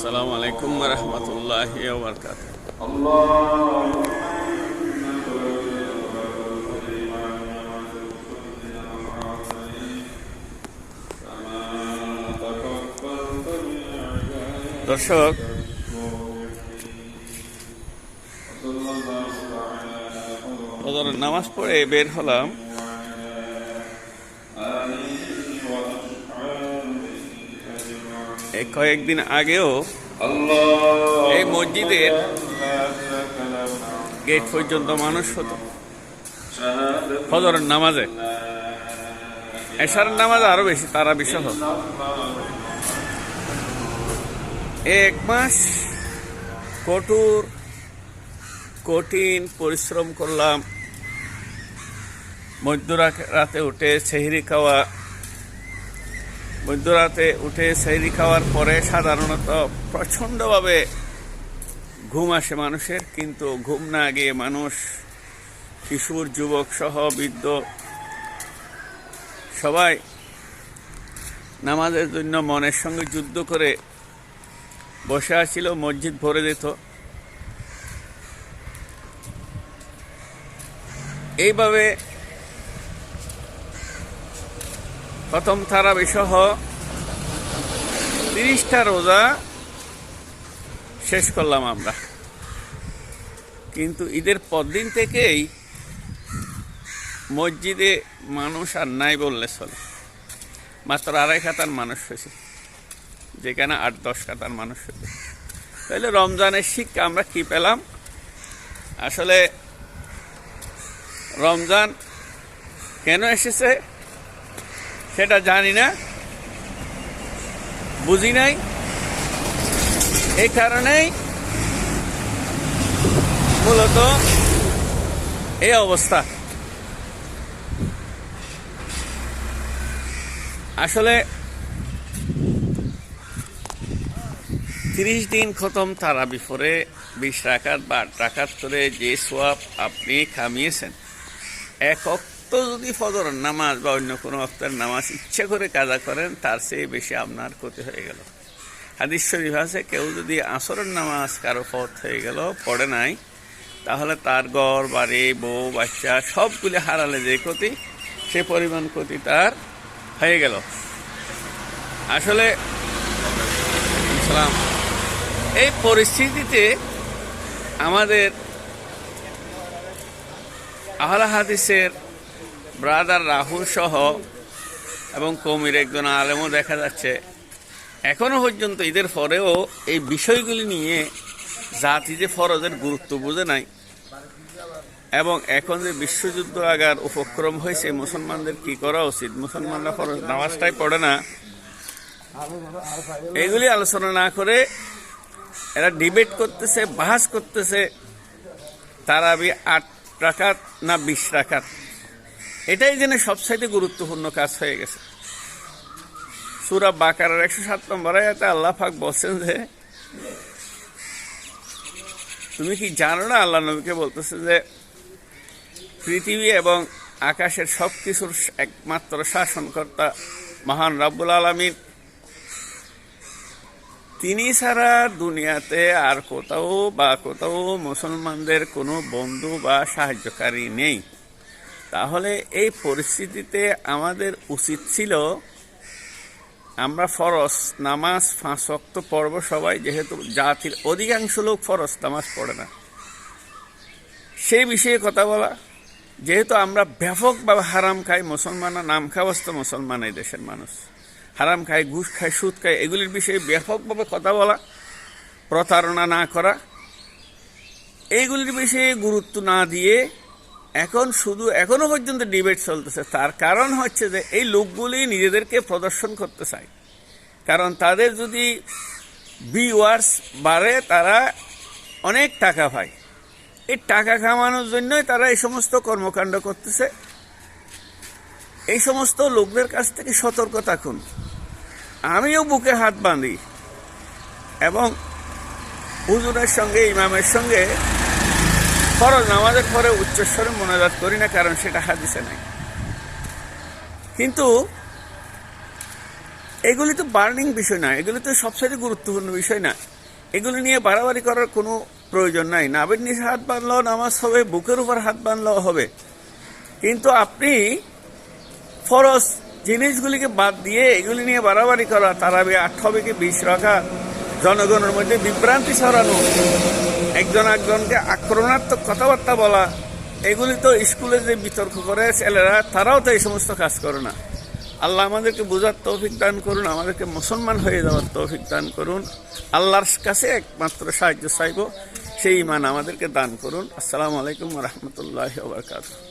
আসসালামু আলাইকুম রহমতুল্লাহ বরকাত দর্শক নামাজ পড়ে বের হলাম। কয়েকদিন আগেও এই মসজিদের গেট পর্যন্ত মানুষ হতো। ফজরের নামাজে। এশারের নামাজ আরও বেশি তারা বিশহ। এক মাস কঠোর কঠিন পরিশ্রম করলাম। মধ্যরাতে উঠে সেহরি খাওয়া মধ্যরাতে উঠে সেহরি খাওয়ার পরে সাধারণত প্রচণ্ডভাবে ঘুম আসে মানুষের, কিন্তু ঘুম না গিয়ে মানুষ, কিশোর, যুবক সহ বৃদ্ধ সবাই নামাজের জন্য মনের সঙ্গে যুদ্ধ করে বসে আছিল মসজিদ ভরে দিত। এইভাবে প্রথম থারা সহ তিরিশটা রোজা শেষ করলাম আমরা। কিন্তু ঈদের পরদিন থেকেই মসজিদে মানুষ আর নাই বললে চলে। মাত্র আড়াই খাতার মানুষ হয়েছে, যেখানে আট, দশ খাতার মানুষ হয়েছে। তাহলে রমজানের শিক্ষা আমরা কি পেলাম? আসলে রমজান কেন এসেছে? সেটা জানি না। বুঝি নাই? এই কারণেই মূলত এই অবস্থা। আসলে তিরিশ দিন খতম তারা বিফোরে, বিশ রাকাত বা আট রাকাত করে যে সোয়াব আপনি খামিয়েছেন। এক অক্ত যদি ফজর নামাজ বা অন্য কোনো অক্তের নামাজ ইচ্ছে করে কাজা করেন, তার চেয়ে বেশি আপনার ক্ষতি হয়ে গেল। হাদিস শরীফ আছে, কেউ যদি আসরের নামাজ কারও পথ হয়ে গেল, পড়ে নাই, তাহলে তার ঘর, বাড়ি, বউ, বাচ্চা সবগুলি হারালে যে ক্ষতি, সে পরিমাণ ক্ষতি তার হয়ে গেল। আসলে সালাম এই পরিস্থিতিতে আমাদের আহলা হাদিসের ব্রাদার রাহুল সহ এবং কমির একজন আলেমও দেখা যাচ্ছে। এখনও পর্যন্ত ঈদের পরেও এই বিষয়গুলি নিয়ে জাতি যে ফরজের গুরুত্ব বুঝে নাই এবং এখন যে বিশ্বযুদ্ধ আগার উপক্রম হয়েছে, মুসলমানদের কি করা উচিত? মুসলমানরা ফরজ নামাজটাই পড়ে না। এগুলি আলোচনা না করে এরা ডিবেট করতেছে, বাহাস করতেছে। তারাবি আট রাখাত না বিশ রাখাত এটাই যেন সবসাইতে গুরুত্বপূর্ণ কাজ হয়ে গেছে। সুরা বাকার একশো সাত নম্বর আয়াতে আল্লাহ বলছেন যে, তুমি কি জানো না আল্লাহ নবীকে বলতেছে যে, পৃথিবী এবং আকাশের সব কিছুর একমাত্র শাসনকর্তা মহান রাব্বুল আলমিন। তিনি ছাড়া দুনিয়াতে আর কোথাও বা কোথাও মুসলমানদের কোনো বন্ধু বা সাহায্যকারী নেই। তাহলে এই পরিস্থিতিতে আমাদের উচিত ছিল আমরা ফরস নামাজ ফাঁস অক্ত পর্ব সবাই, যেহেতু জাতির অধিকাংশ লোক ফরস নামাজ পড়ে না। সেই বিষয়ে কথা বলা, যেহেতু আমরা ব্যাপকভাবে হারাম খাই, মুসলমানরা নাম খাওয়াস্ত মুসলমান এই দেশের মানুষ। হারাম খায়, ঘুষ খায়, সুদ খায়, এগুলির বিষয়ে ব্যাপকভাবে কথা বলা, প্রতারণা না করা এইগুলির বিষয়ে গুরুত্ব না দিয়ে এখন শুধু এখনও পর্যন্ত ডিবেট চলতেছে। তার কারণ হচ্ছে যে এই লোকগুলি নিজেদেরকে প্রদর্শন করতে চায়। কারণ তাদের যদি ভিউয়ার্স বাড়ে, তারা অনেক টাকা পায়। এই টাকা কামানোর জন্যই তারা এই সমস্ত কর্মকাণ্ড করতেছে। এই সমস্ত লোকদের কাছ থেকে সতর্ক থাকুন। আমিও বুকে হাত বাঁধি এবং হুজুরের সঙ্গে, ইমামের সঙ্গে ফরজ নামাজের পরে উচ্চস্বরে মোনাজাত করি না, কারণ সেটা হাদিসে নাই। কিন্তু এগুলি তো বার্নিং বিষয় না, এগুলি তো সবচেয়ে গুরুত্বপূর্ণ বিষয় না। এগুলি নিয়ে বাড়াবাড়ি করার কোনো প্রয়োজন নাই। নাবের নিচে হাত বাঁধলেও নামাজ হবে, বুকের উপর হাত বাঁধলেও হবে। কিন্তু আপনি ফরজ জিনিসগুলিকে বাদ দিয়ে এগুলি নিয়ে বাড়াবাড়ি করা, তারাবে আট হবে কি বিশ রাখা জনগণের মধ্যে বিভ্রান্তি ছড়ানো, একজন একজনকে আক্রমণাত্মক কথাবার্তা বলা, এগুলি তো স্কুলে যে বিতর্ক করে ছেলেরা, তারাও তো এই সমস্ত কাজ করে না। আল্লাহ আমাদেরকে বোঝার তৌফিক দান করুন, আমাদেরকে মুসলমান হয়ে যাওয়ার তৌফিক দান করুন। আল্লাহর কাছে একমাত্র সাহায্য চাইব, সেই ইমান আমাদেরকে দান করুন। আসসালামু আলাইকুম রহমতুল্লাহ বারকাতুহ।